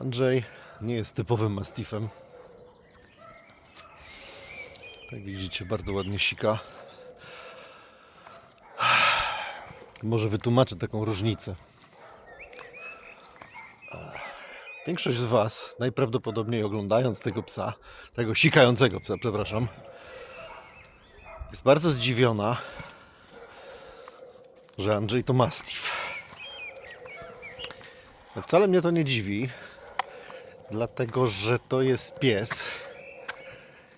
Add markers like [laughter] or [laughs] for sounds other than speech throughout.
Andrzej nie jest typowym mastifem. Jak widzicie, bardzo ładnie sika. Może wytłumaczę taką różnicę. Większość z Was, najprawdopodobniej oglądając tego psa, tego sikającego psa, przepraszam, jest bardzo zdziwiona, że Andrzej to mastiff. Wcale mnie to nie dziwi, dlatego że to jest pies,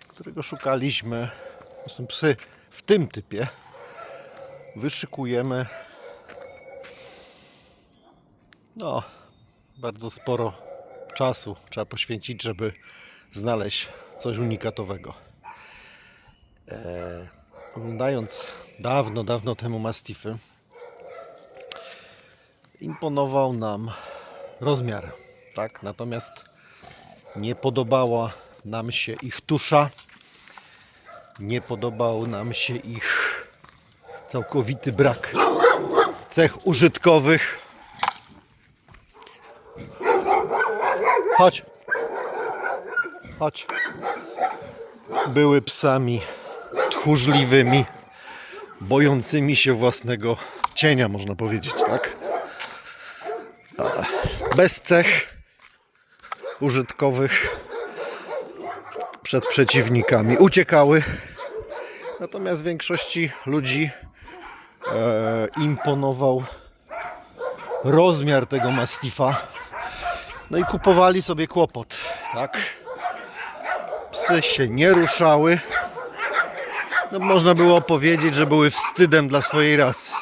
którego szukaliśmy. Zresztą psy w tym typie wyszykujemy. No, bardzo sporo czasu trzeba poświęcić, żeby znaleźć coś unikatowego. Eee, oglądając dawno, dawno temu Mastify, imponował nam rozmiar, tak? Natomiast nie podobała nam się ich tusza, nie podobał nam się ich całkowity brak cech użytkowych. Chodź. Chodź. Były psami tchórzliwymi, bojącymi się własnego cienia, można powiedzieć, tak? bez cech użytkowych przed przeciwnikami. Uciekały. Natomiast większości ludzi e, imponował rozmiar tego mastifa. No i kupowali sobie kłopot, tak? Psy się nie ruszały. No, można było powiedzieć, że były wstydem dla swojej rasy.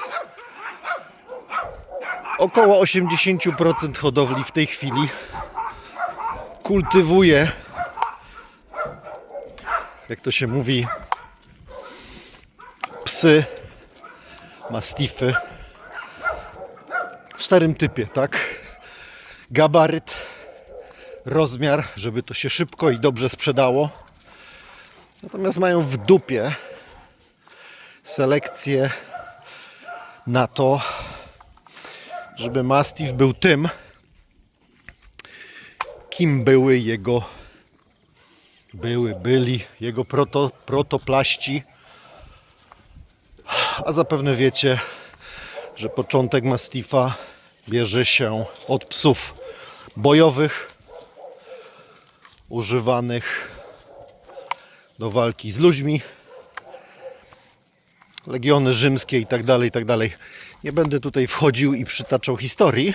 Około 80% hodowli w tej chwili kultywuje, jak to się mówi, psy, mastify w starym typie, tak? Gabaryt, rozmiar, żeby to się szybko i dobrze sprzedało. Natomiast mają w dupie selekcję na to, żeby Mastiff był tym, kim były jego były, byli jego proto, protoplaści. A zapewne wiecie, że początek Mastiffa bierze się od psów bojowych, używanych do walki z ludźmi, legiony rzymskie i tak dalej, i tak dalej. Nie będę tutaj wchodził i przytaczał historii.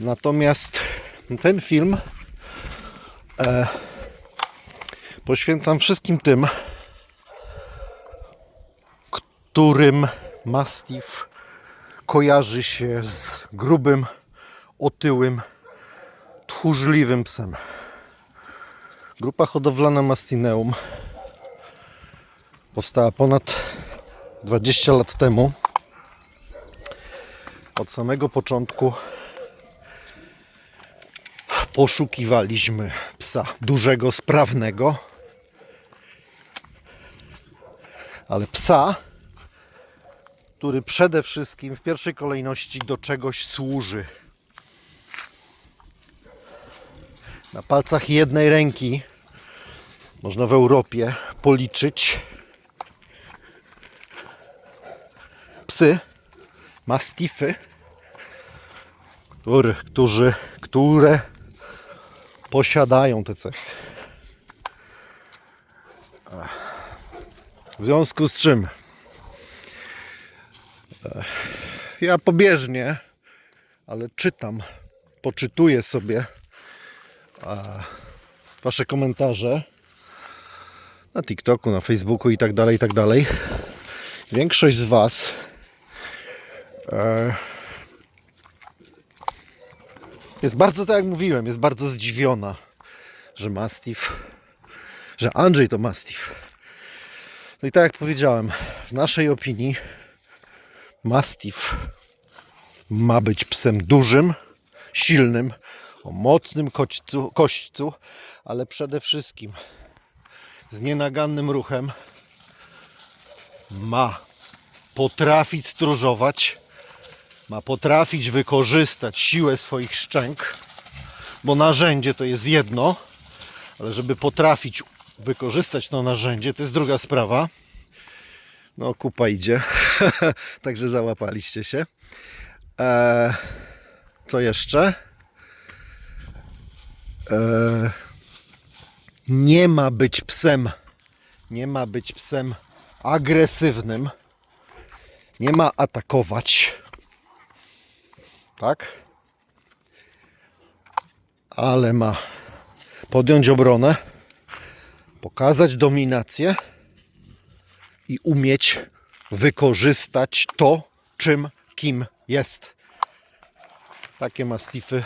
Natomiast ten film e, poświęcam wszystkim tym, którym Mastiff kojarzy się z grubym, otyłym, tchórzliwym psem. Grupa hodowlana Mastineum powstała ponad 20 lat temu. Od samego początku poszukiwaliśmy psa dużego, sprawnego, ale psa, który przede wszystkim w pierwszej kolejności do czegoś służy. Na palcach jednej ręki można w Europie policzyć psy, mastify, który, którzy, które posiadają te cechy. W związku z czym e, ja pobieżnie, ale czytam, poczytuję sobie e, Wasze komentarze na TikToku, na Facebooku i tak dalej, i tak dalej. Większość z Was e, jest bardzo, tak jak mówiłem, jest bardzo zdziwiona, że Mastiff, że Andrzej to Mastiff. No i tak jak powiedziałem, w naszej opinii Mastiff ma być psem dużym, silnym, o mocnym kośćcu, kośćcu ale przede wszystkim z nienagannym ruchem ma potrafić stróżować, ma potrafić wykorzystać siłę swoich szczęk bo narzędzie to jest jedno, ale żeby potrafić wykorzystać to narzędzie, to jest druga sprawa. No, kupa idzie, [laughs] także załapaliście się. Eee, co jeszcze? Eee, nie ma być psem, nie ma być psem agresywnym, nie ma atakować, tak? Ale ma podjąć obronę, pokazać dominację i umieć wykorzystać to, czym, kim jest. Takie mastify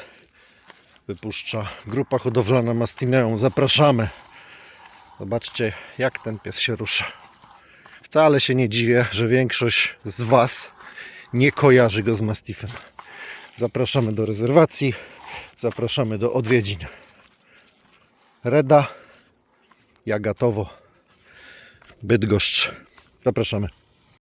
wypuszcza grupa hodowlana Mastineum. Zapraszamy. Zobaczcie, jak ten pies się rusza. Wcale się nie dziwię, że większość z Was nie kojarzy go z Mastifem. Zapraszamy do rezerwacji, zapraszamy do odwiedzin. Reda, Jagatowo, Bydgoszcz. Zapraszamy.